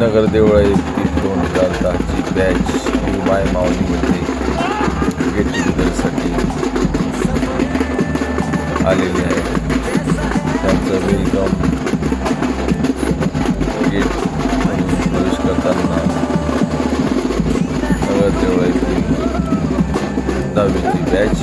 नगर देवळा येथील दोन हजार दहाची बॅच माय माऊलीमध्ये गेट टुगेदरसाठी आलेली आहे. त्यांचं वेलकम गेट प्रवेश करताना नगर देवळा येथील दहावीची बॅच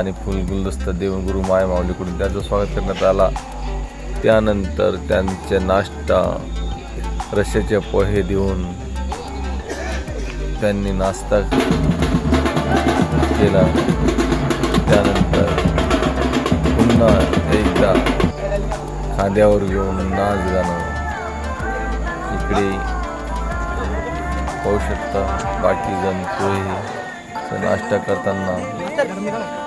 आणि फुल गुलदस्ता देऊन गुरु माय माऊलीकडून त्यांचं स्वागत करण्यात आला. त्यानंतर त्यांचे नाश्ता रश्याचे पोहे देऊन त्यांनी नाश्ता केला. त्यानंतर पुन्हा एकदा खांद्यावर घेऊन नाच गाणं. इकडे पाहू शकता बाकी जण पोहे नाश्ता करताना.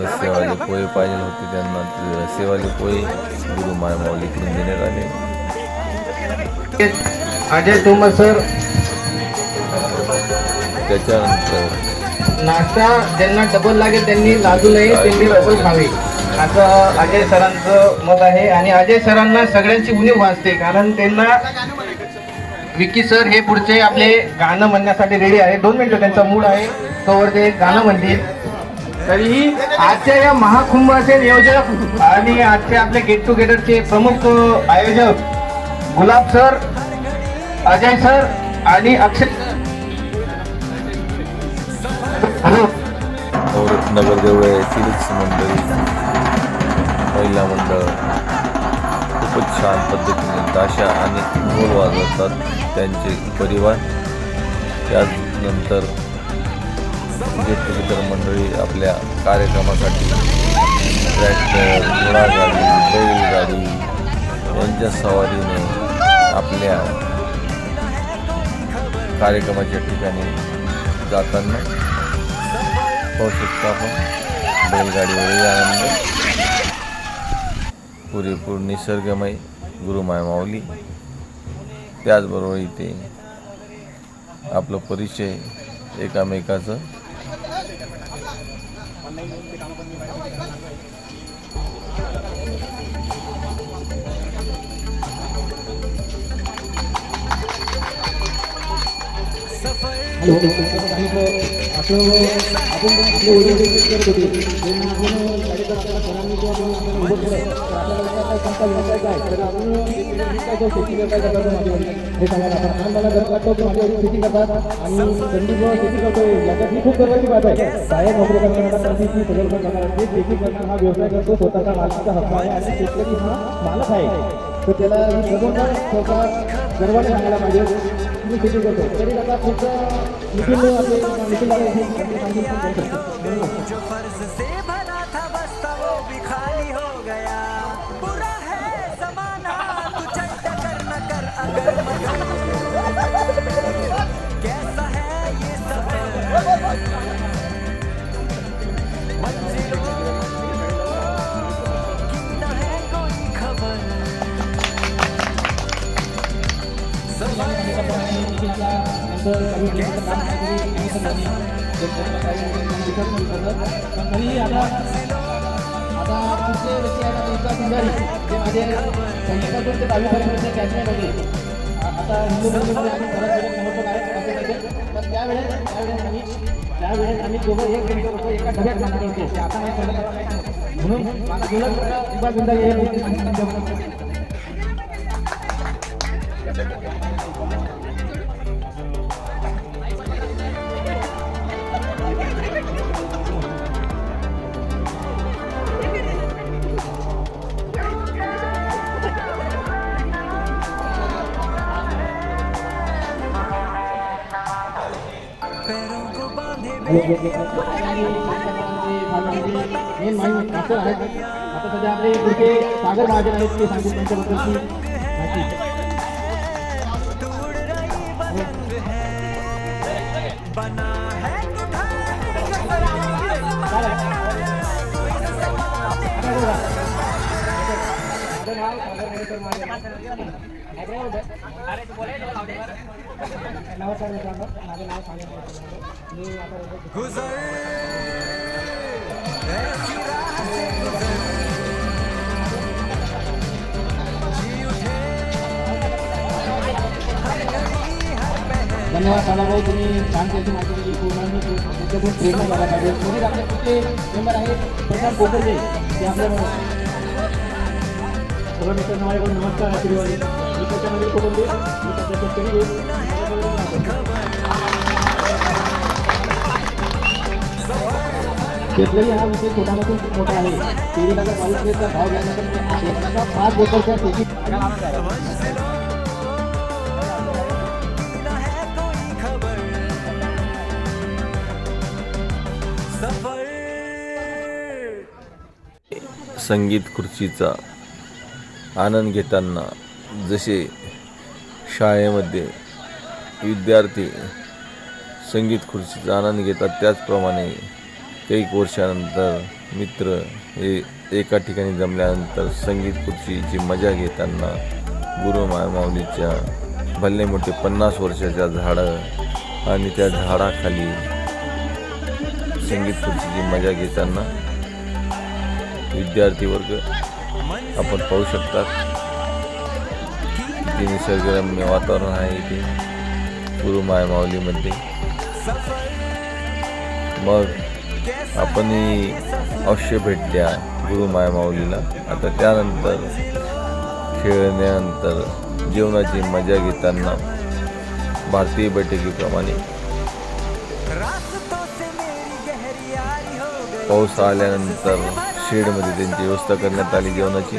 रस्सेवाले पोहे पाहिजे होते त्यांना रस्सेवाले पोहे गुरु माय माऊलीकडून देण्यात आले अजय तोमर सर। त्याच्यानंतर नाश्ता ज्यांना डबल लागेल त्यांनी लाजू नये त्यांनी डबल खावे. असं अजय सरांचं मत आहे. आणि अजय सरांना सगळ्यांची उणीव वाजते कारण त्यांना विकी सर हे पुढचे आपले गाणं म्हणण्यासाठी रेडी आहे. दोन मिनिटं त्यांचा मूड आहे. तोवर ते गाणं म्हणतील. तरीही आजच्या या महाकुंभाचे नियोजक आणि आजचे आपले गेट टुगेदरचे प्रमुख आयोजक गुलाब सर अजय सर आणि अक्षय हॅलो. नगर देवळे येथीलच मंडळी महिला मंडळ. खूपच छान पद्धतीने ताशा आणि ढोल वाजवतात त्यांचे परिवार. त्यानंतर गेट टुगेदर मंडळी आपल्या कार्यक्रमासाठी ट्रॅक्टर घोडागाडी बैलगाडी यांच्या सवारीने आपल्या कार्यक्रमाच्या ठिकाणी जाताना पाहू शकतो आपण. बैलगाडीवरही आनंद. पुरेपूर निसर्गमय गुरुमाय माऊली. त्याचबरोबर इथे आपलं परिचय एकामेकाचं आणि संधी जो शेती करतोय याच्यात ही खूप गर्वाची बात आहे. बाहेर नोकरी करणारा सगळं आहे शेती करणार हा व्यवसाय करतो स्वतःचा मालकीचा हक्क आहे आणि शेतकरी हा मालक आहे. तर त्याला ही सर्वजण स्वतः गर्वाने सांगायला पाहिजे. मी किती करतो? तरी आता खूप निखिल आपले निखिल दादा तरीही आता आता पुढचे व्यक्ती आता तुमचा जे माझे ते दहावीपर्यंतचे होते आता हिंदू धर्मामध्ये आम्ही परत आहेत त्यावेळेस त्यावेळेस आम्ही त्यावेळेस आम्ही दोघं एक मिनिट होतो एका डब्यात आता नाही म्हणून मला जुना विभाग बंद हे मेन माहिती असं आहे आता सध्या आपले पुढचे सागर महाजन आहेत ते सांगतील त्यांच्याबद्दलची माहिती दूर रही पतंग बना गुजर ऐसी राह से गुजर जी उठे हर घड़ी हर पहर धन्यवाद सालाभाऊ तुम्ही छान त्याची माहिती दिली. पूर्ण तुमच्याकडून प्रेरणा झाला पाहिजे तरी आपले कुठले मेंबर आहेत? प्रशांत कोकरजे ते आपल्या सगळं मित्र नावाकडून नमस्कार आशीर्वाद. त्याच्यामध्ये मी त्याच्या शेतकरी हा विषय छोटा नसून खूप मोठा आहे. तेवीस हजार बावीस लिटरचा भाव पाच बोटलच्या संगीत खुर्चीचा आनंद घेताना जसे शाळेमध्ये विद्यार्थी संगीत खुर्चीचा आनंद घेतात त्याचप्रमाणे कैक वर्षानंतर मित्र हे एका ठिकाणी जमल्यानंतर संगीत खुर्चीची मजा घेताना गुरु माऊलीच्या भल्ले मोठे पन्नास वर्षाच्या झाडं आणि त्या झाडाखाली संगीत खुर्चीची मजा घेताना विद्यार्थी वर्ग आपण पाहू शकतात. किती निसर्गरम्य वातावरण आहे इथे. गुरुमाय माऊलीमध्ये. मग आपणही अवश्य भेट द्या गुरुमाय माऊलीला. आता त्यानंतर खेळण्यानंतर जेवणाची मजा घेताना भारतीय बैठकीप्रमाणे पाऊस आल्यानंतर शेडमध्ये त्यांची व्यवस्था करण्यात आली जेवणाची.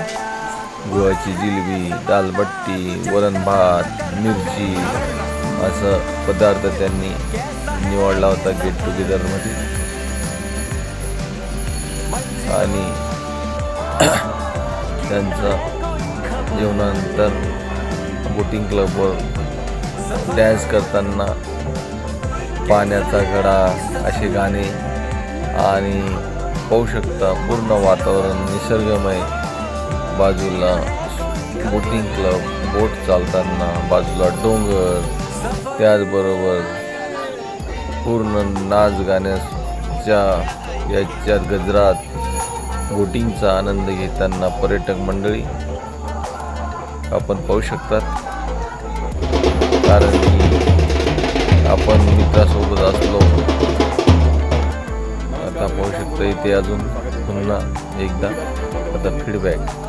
गुळाची जिलबी दालबट्टी वरण भात मिरची असं पदार्थ त्यांनी निवडला होता गेट टुगेदरमध्ये आणि त्यांचं जेवणानंतर बोटिंग क्लबवर डॅन्स करताना पाण्याचा घडा असे गाणे आणि पाहू शकता पूर्ण वातावरण निसर्गमय. बाजूला बोटिंग क्लब बोट चालताना बाजूला डोंगर त्याचबरोबर पूर्ण नाच गाण्याच्या याच्या गजरात बोटिंगचा आनंद घेताना पर्यटक मंडळी आपण पाहू शकतात. कारण की आपण मित्रासोबत असलो आता पाहू शकतो इथे अजून पुन्हा एकदा आता फीडबॅक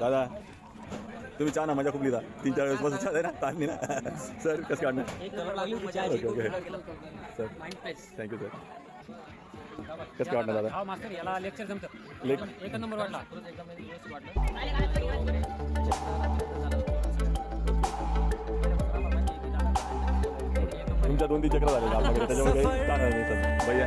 दादा तुम्ही चहा ना मजा खूप लिहिता. तीन चार वेळेस बस चहा आहे ना ताण नाही ना? सर कसं काढणार? Okay okay. Sir thank you sir कसं वाटलं दादा? हा मास्तर याला लेक्चर जमतं. लेक एक नंबर वाटला एकदम व्यवस्थित वाटलं तुमच्या दोन तीन चक्र झाले वगैरे त्याच्यामुळे काही नाही सर. भैया.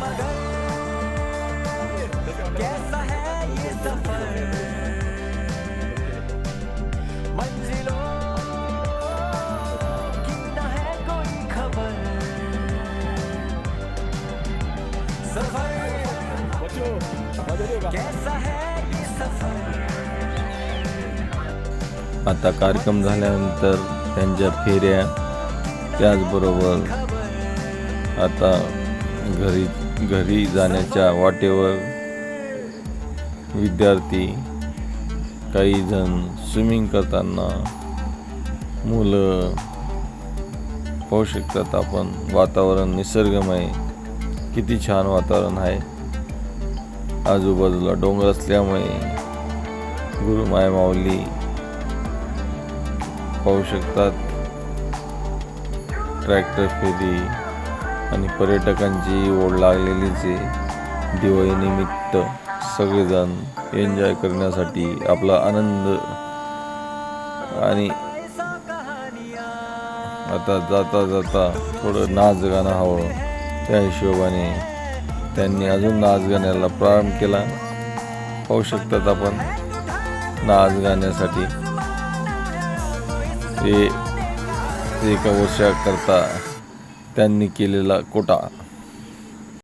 मगर कैसा है ये सफ़र? आता कार्यक्रम झाल्यानंतर त्यांच्या फेऱ्या त्याचबरोबर आता घरी घरी जाण्याच्या वाटेवर विद्यार्थी काही जण स्विमिंग करताना मुलं पाहू शकतात आपण. वातावरण निसर्गमय. किती छान वातावरण आहे. आजूबाजूला डोंगर असल्यामुळे गुरुमाय माऊली पाहू शकतात. ट्रॅक्टर फेरी आणि पर्यटकांची ओढ लागलेलीच आहे. दिवाळीनिमित्त सगळेजण एन्जॉय करण्यासाठी आपला आनंद आणि आता जाता जाता थोडं नाच गाणं हवं. त्या हिशोबाने त्यांनी अजून नाच गाण्याला प्रारंभ केला. पाहू शकतात आपण नाच गाण्यासाठी. हे एका वर्षाकरता त्यांनी केलेला कोटा.